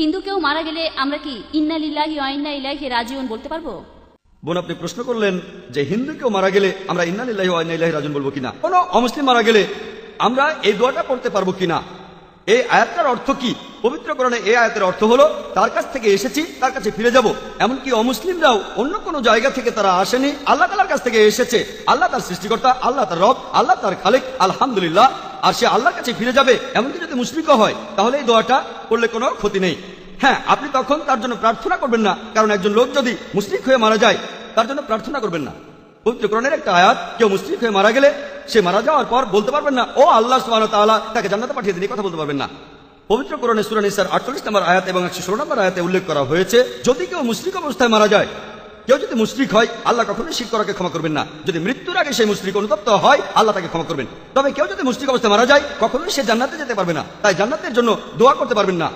হিন্দু কেউ মারা গেলে আমরা কি ইন্না লিল্লাহি ইন্না ইলাইহি রাজিউন বলতে পারব? বোন, আপনি প্রশ্ন করলেন যে হিন্দু কেউ মারা গেলে আমরা ইন্নালিল্লাহি ওয়া ইন্না ইলাইহি রাজিউন বলব কিনা? কোন অমুসলিম মারা গেলে আমরা এই দোয়াটা পড়তে পারব কিনা? এই আয়াতটার অর্থ কি? পবিত্র করণে এই আয়াতের অর্থ হলো, তার কাছ থেকে এসেছি, তার কাছে ফিরে যাব। এমনকি অমুসলিমরাও অন্য কোনো জায়গা থেকে তারা আসেনি। আল্লাহ তালার কাছ থেকে এসেছে। আল্লাহ তার সৃষ্টিকর্তা, আল্লাহ তার রব, আল্লাহ তার খালেক, আলহামদুলিল্লাহ। আর সে আল্লাহর কাছে ফিরে যাবে, এমনকি যদি মুশরিকও হয়, তাহলে এই দোয়াটা করলে কোনো ক্ষতি নেই। হ্যাঁ আপনি তখন তার জন্য প্রার্থনা করবেন না, কারণ একজন লোক যদি মুসলিক হয়ে মারা যায়, তার জন্য প্রার্থনা করবেন না। পবিত্রকরণের একটা আয়াত, কেউ মুসলিক হয়ে মারা গেলে সে মারা যাওয়ার পর বলতে পারবেন না, ও আল্লাহ সুবহানাহু ওয়া তাকে জান্নাতে পাঠিয়ে দিন কথা বলতে পারবেন না। পবিত্র করণে সূরা নিসার 48 নম্বর আয়াত এবং 116 নম্বর আয়াতে উল্লেখ করা হয়েছে, যদি কেউ মুসলিক অবস্থায় মারা যায় কেউ যদি মুশ্রিক হয়, আল্লাহ কখনোই শির করাকে ক্ষমা করবেন না। যদি মৃত্যুর আগে সেই মুশ্রিক অনুতপ্ত হয়, আল্লাহ তাকে ক্ষমা করবেন। তবে কেউ যদি মুশ্রিক অবস্থায় মারা যায়, কখনোই সে জান্নাতে যেতে পারবে না। তাই জান্নাতের জন্য দোয়া করতে পারবেন না।